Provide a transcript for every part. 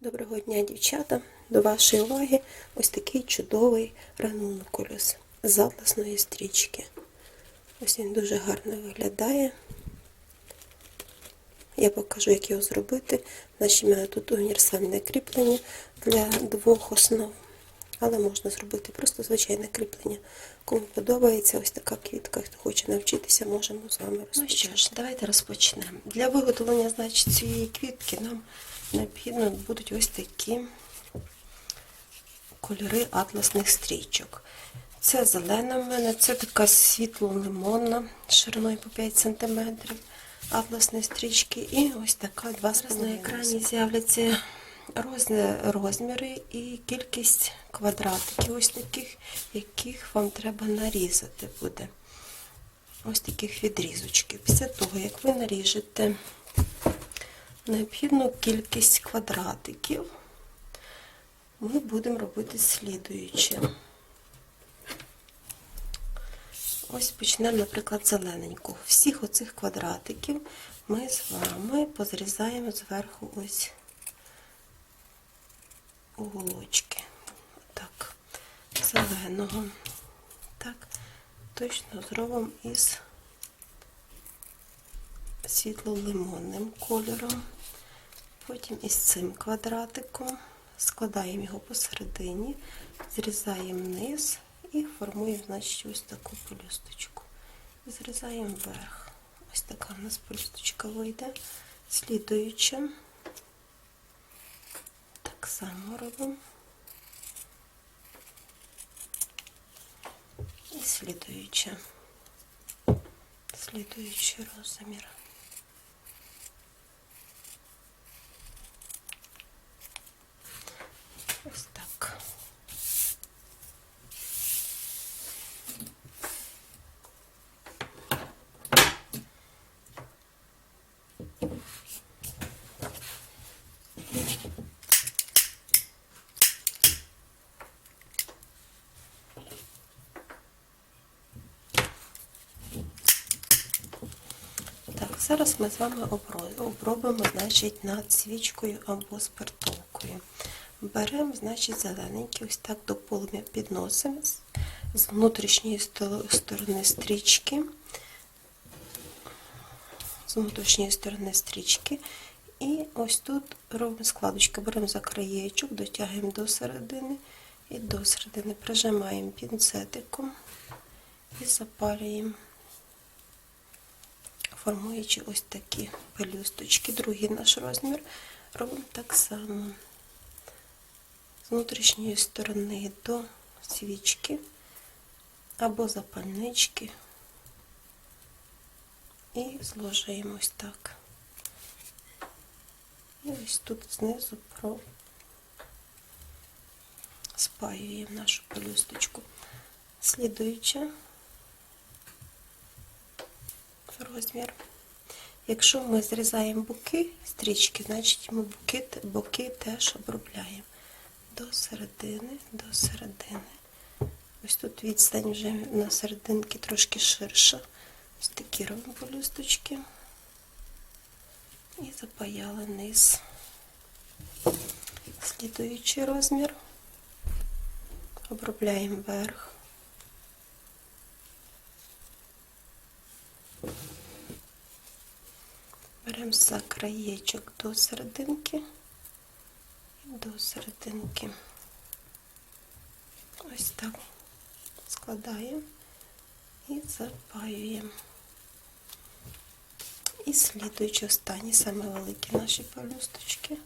Доброго дня, дівчата! До вашої уваги ось такий чудовий ранункулюс з атласної стрічки. Ось він дуже гарно виглядає. Я покажу, як його зробити. Наші мене тут універсальне кріплення для двох основ. Але можна зробити просто звичайне кріплення. Кому подобається ось така квітка, хто хоче навчитися, можемо з вами розпочати. Ну що ж, давайте розпочнемо. Для виготовлення значить, цієї квітки нам необхідно будуть ось такі кольори атласних стрічок. Це зелена в мене, це така світло-лимонна, шириною по 5 см атласні стрічки. І ось така два Зараз на екрані з'являться роз- розміри і кількість квадратиків, ось таких, яких вам треба нарізати буде. Ось таких відрізочків. Після того, як ви наріжете необхідну кількість квадратиків, ми будемо робити слідуюче. Ось почнемо, наприклад, зелененького. Всіх оцих квадратиків ми з вами позрізаємо зверху ось уголочки. Так, зеленого. Так, точно зробимо із світло-лимонним кольором. Потім із цим квадратиком складаємо його посередині, зрізаємо низ і формуємо, значить, ось таку пелюсточку. Зрізаємо вверх. Ось така у нас пелюсточка вийде. Слідуюча. Так само робимо. І слідуюча. Слідуючий розмір. Ось так. Так, зараз ми з вами обро- обробимо, значить, над свічкою або спиртовкою. Беремо, значить, зелененький, ось так до полум'я підносимо з внутрішньої сторони стрічки, з внутрішньої сторони стрічки. І ось тут робимо складочки, беремо за краєчок, дотягуємо до середини і до середини прижимаємо пінцетиком і запалюємо формуючи ось такі пелюсточки. Другий наш розмір робимо так само. З внутрішньої сторони до свічки або запальнички і зложуємо ось так. І ось тут знизу про спаюємо нашу пелюсточку. Слідуюча розмір. Якщо ми зрізаємо боки стрічки, значить ми боки, боки теж обробляємо до середини, до середини. Ось тут відстань вже на серединки трошки ширша. Ось такі робимо полюсточки. І запаяли низ. Слідуючий розмір. Обробляємо верх. Беремо за краєчок до серединки і до серединки. Ось так складаємо і запаюємо. І слідуючи останні, саме великі наші пелюсточки.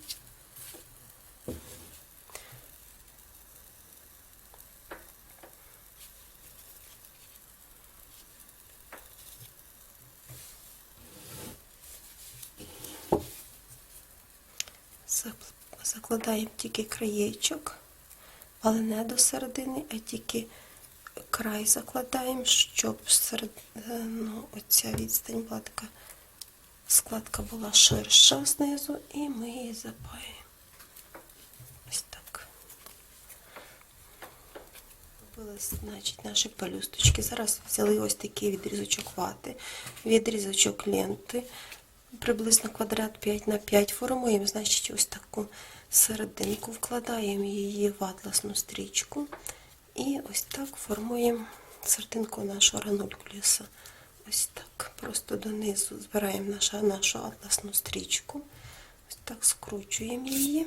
Закладаємо тільки краєчок, але не до середини, а тільки край закладаємо, щоб серед, е, ну, оця відстань була така складка була ширша знизу, і ми її запаємо. Ось так. Робились, значить, наші пелюсточки. Зараз взяли ось такий відрізочок вати, відрізочок ленти, приблизно квадрат 5 на 5 формуємо, значить, ось таку серединку, вкладаємо її в атласну стрічку і ось так формуємо серединку нашого ранолькуліса. Ось так. Просто донизу збираємо нашу, нашу атласну стрічку. Ось так скручуємо її.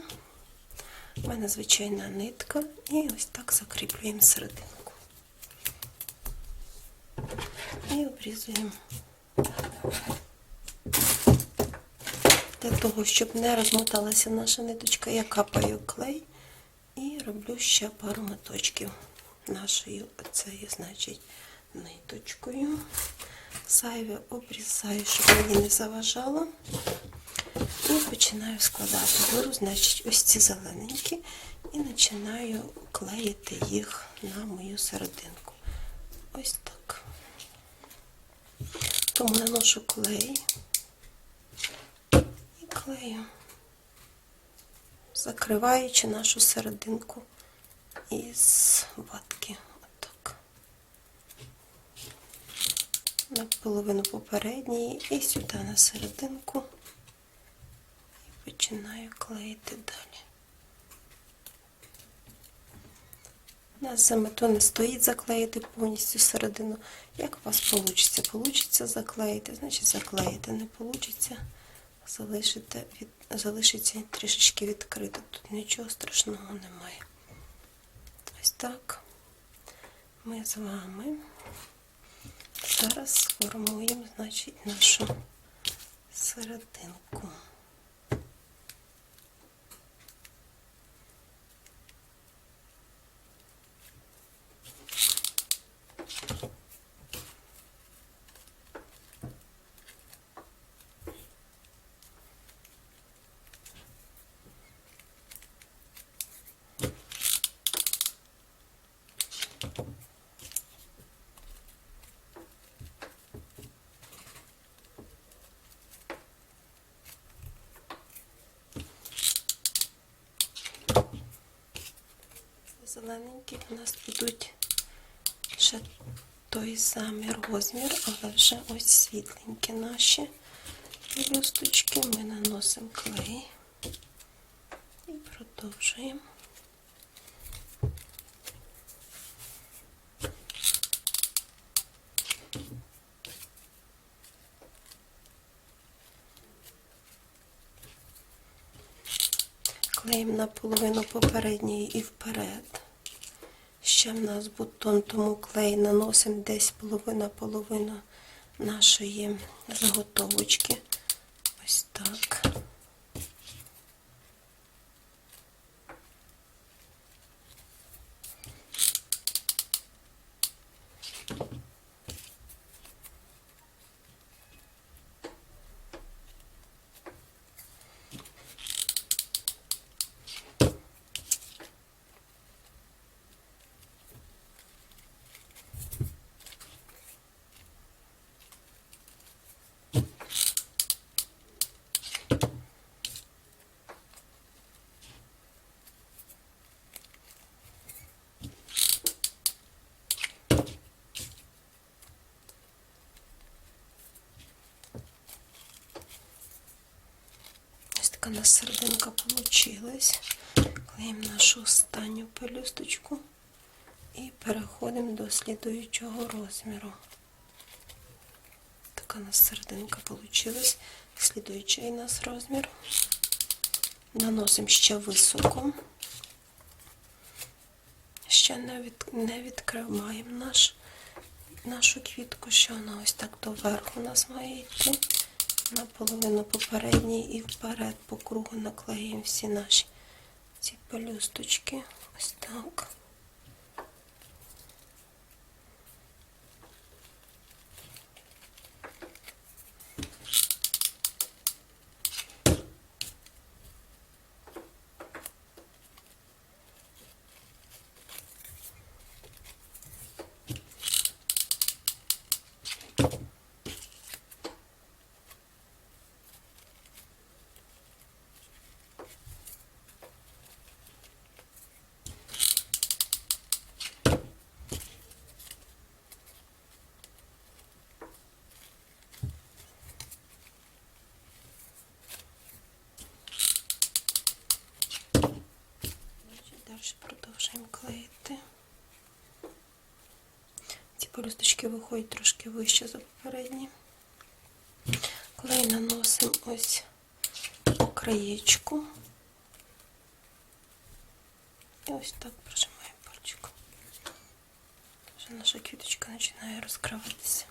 У мене звичайна нитка. І ось так закріплюємо серединку. І обрізуємо. Для того, щоб не розмоталася наша ниточка, я капаю клей і роблю ще пару моточків нашою оцею, значить, ниточкою. Зайве обрізаю, щоб мені не заважало. І починаю складати. Беру, значить, ось ці зелененькі і починаю клеїти їх на мою серединку. Ось так. Тому наношу клей клею, закриваючи нашу серединку із ватки. Отак. На половину попередньої і сюди на серединку. І починаю клеїти далі. У нас за мету не стоїть заклеїти повністю середину. Як у вас вийде? Получиться заклеїти, значить заклеїти. Не вийде, залишите від... залишиться трішечки відкрито. Тут нічого страшного немає. Ось так ми з вами зараз сформуємо, значить, нашу серединку. Зелененькі в нас будуть ще той самий розмір, але вже ось світленькі наші пелюсточки. Ми наносимо клей і продовжуємо. Клеїмо наполовину попередньої і вперед. Ще в нас бутон, тому клей наносимо десь половина-половина нашої заготовочки. Ось так. Ось така у нас серединка получилась. Клеїмо нашу останню пелюсточку і переходимо до слідуючого розміру. Така у нас серединка получилась. Слідуючий у нас розмір. Наносимо ще високо. Ще не, від, не відкриваємо наш, нашу квітку, що вона ось так доверху у нас має йти. Наполовину попередній і вперед по кругу наклеїмо всі наші ці пелюсточки. Ось так. почнемо клеїти. Ці полюсточки виходять трошки вище за попередні. Клей наносимо ось по краєчку. І ось так прожимаємо пальчиком. Вже наша квіточка починає розкриватися.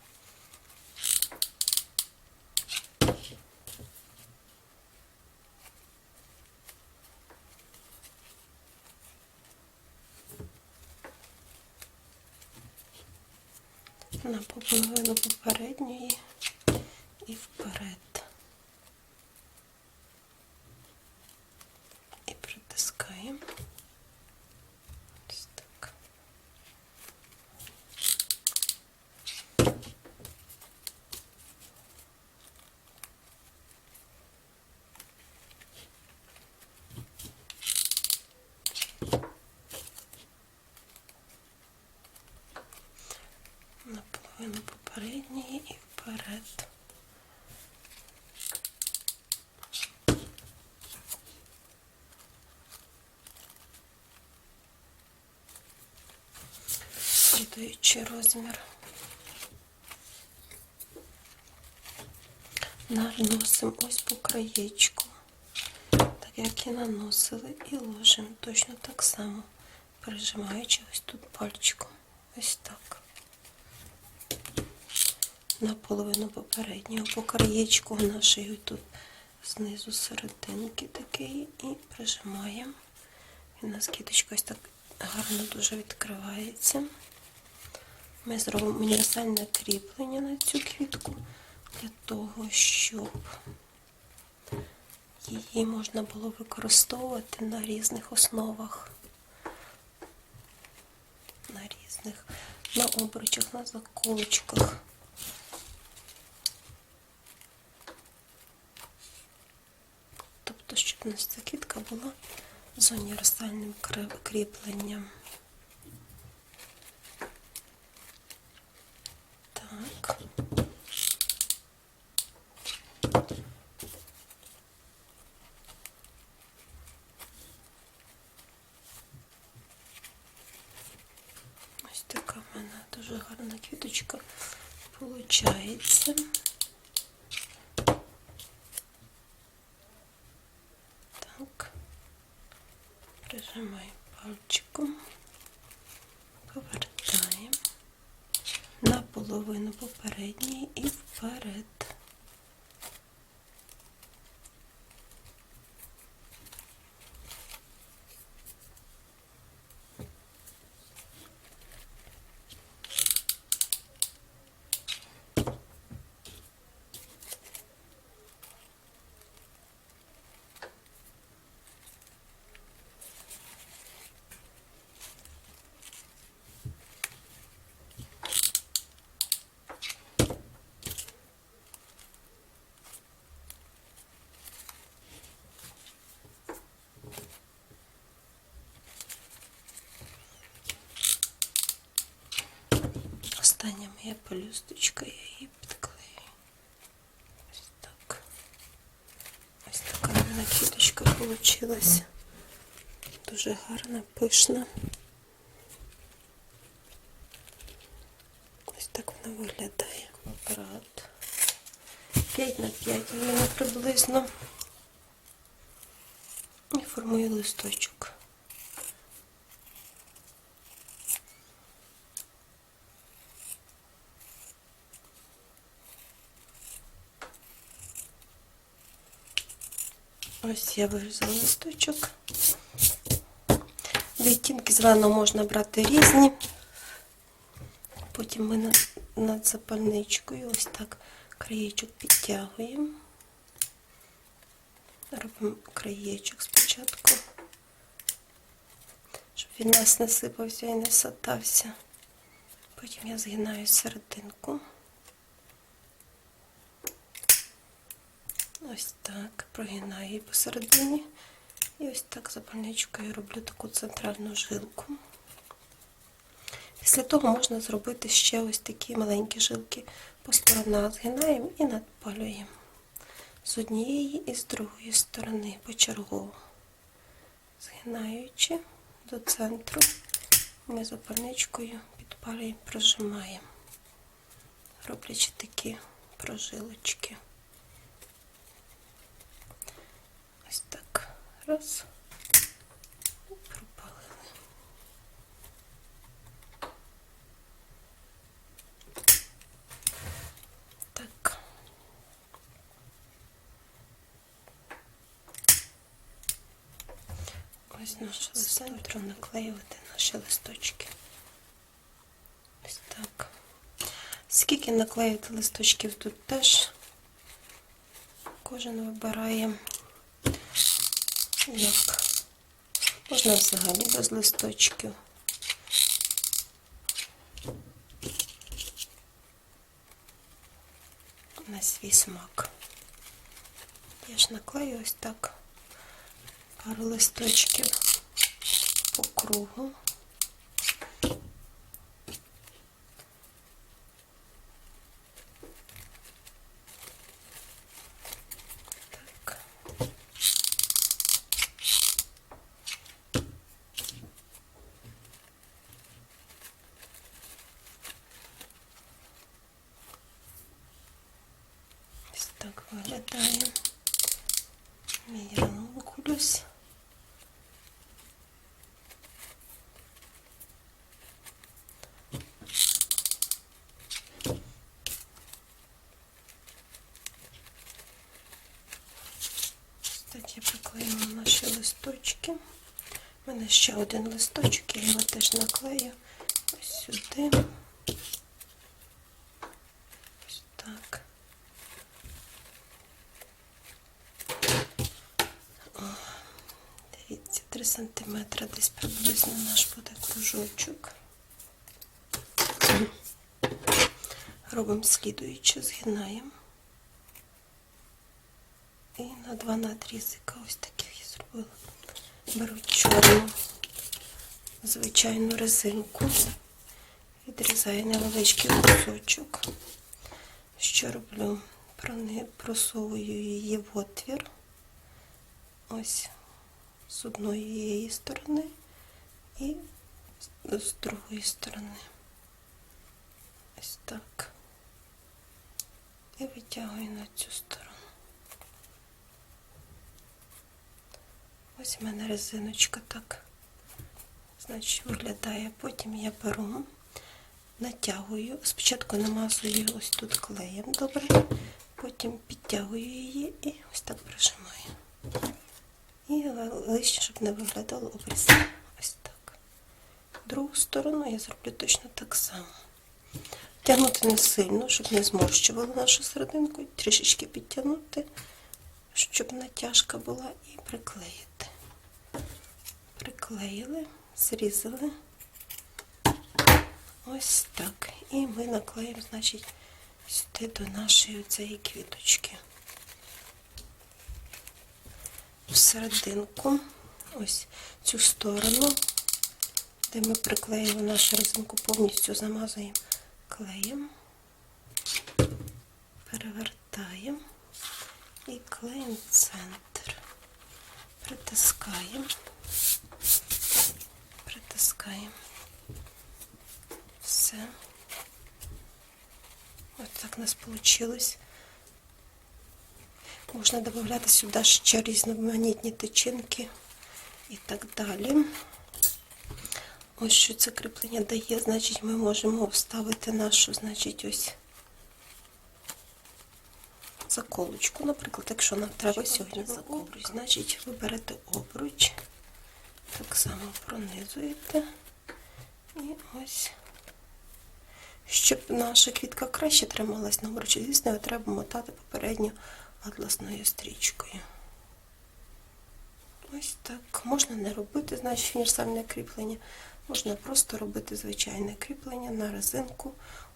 На половину попередньої і вперед. І притискаємо. Ось так. Наполовину попередньої і вперед. Слідуючий розмір. Наносимо ось по краєчку, так як і наносили, і ложимо точно так само, прижимаючи ось тут пальчиком. Ось так. Наполовину попереднього по краєчку нашої тут знизу серединки такий і прижимаємо. І у нас кіточка ось так гарно дуже відкривається. Ми зробимо універсальне кріплення на цю квітку для того, щоб її можна було використовувати на різних основах, на різних, на обручах, на заколочках. Тобто, щоб у нас ця квітка була з універсальним кріпленням. Так. Ось така в мене дуже гарна квіточка получається. Так. Прижимаємо пальчиком, повертаємо на половину попередньої і вперед. Остання моя пелюсточка, я її підклею. Ось так. Ось така мене вийшла. Дуже гарна, пишна. Ось так вона виглядає. Квадрат. 5 на 5 у мене приблизно. І формую листочок. Ось я вирізала листочок. Відтінки зеленого можна брати різні. Потім ми над запальничкою ось так краєчок підтягуємо. Робимо краєчок спочатку, щоб він нас не сипався і не сатався. Потім я згинаю серединку. Ось так, прогинаю її посередині. І ось так запальничкою роблю таку центральну жилку. Після того можна зробити ще ось такі маленькі жилки по сторонах. Згинаємо і надпалюємо. З однієї і з другої сторони почергово. Згинаючи до центру, ми запальничкою підпалюємо, прожимаємо. роблячи такі прожилочки. Ось так. Раз. І пропалили. Так. Ось наше центру наклеювати наші листочки. Ось так. Скільки наклеїти листочків тут теж кожен вибирає як. Можна взагалі без листочків. На свій смак. Я ж наклею ось так пару листочків по кругу. Так. Ось так виглядає мій ранункулюс. Так, я приклеїла наші листочки. У мене ще один листочок, я його теж наклею ось сюди. 4 см десь приблизно наш буде кружочок. Робимо слідуюче, згинаємо. І на два надрізика ось таких я зробила. Беру чорну звичайну резинку, відрізаю невеличкий кусочок. Що роблю? Просовую її в отвір. Ось з одної сторони і з другої сторони. Ось так. І витягую на цю сторону. Ось в мене резиночка так. Значить, виглядає. Потім я беру, натягую. Спочатку намазую ось тут клеєм добре, потім підтягую її і ось так прижимаю. І лише, щоб не виглядало обріз. Ось так. Другу сторону я зроблю точно так само. Тягнути не сильно, щоб не зморщувало нашу серединку, трішечки підтягнути, щоб натяжка була, і приклеїти. Приклеїли, зрізали. Ось так. І ми наклеїмо, значить, сюди до нашої цієї квіточки. В серединку, ось цю сторону, де ми приклеїли нашу резинку, повністю замазуємо клеєм, перевертаємо і клеїмо центр. Притискаємо, притискаємо. Все. Ось так у нас вийшло. Можна додати сюди ще різноманітні тичинки і так далі. Ось що це кріплення дає, значить, ми можемо вставити нашу, значить, ось заколочку. Наприклад, якщо нам треба сьогодні заколочку, значить, ви берете обруч, так само пронизуєте. І ось, щоб наша квітка краще трималась на обручі, звісно, його треба мотати попередньо атласною стрічкою. Ось так. Можна не робити, значить, універсальне кріплення. Можна просто робити звичайне кріплення на резинку,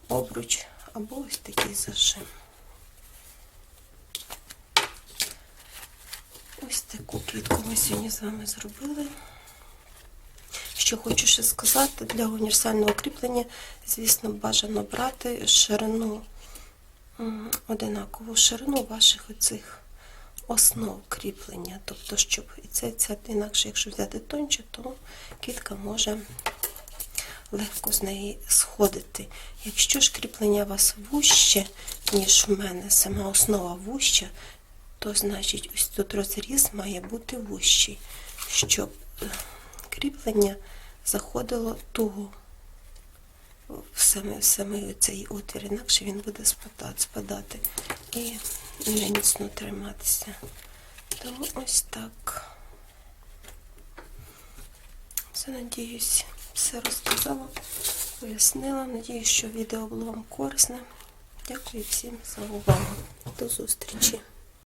обруч або ось такий зажим. Ось таку квітку ми сьогодні з вами зробили. Що хочу ще сказати, для універсального кріплення, звісно, бажано брати ширину, одинакову ширину ваших оцих основ кріплення. Тобто, щоб і це, це інакше, якщо взяти тонче, то квітка може легко з неї сходити. Якщо ж кріплення у вас вуще, ніж в мене, сама основа вуща, то значить ось тут розріз має бути вущий, щоб е, кріплення заходило туго в самий, в цей отвір, інакше він буде спадати, спадати і не міцно триматися. Тому ось так. Все, надіюсь, все розказала, пояснила. Надіюсь, що відео було вам корисне. Дякую всім за увагу. До зустрічі!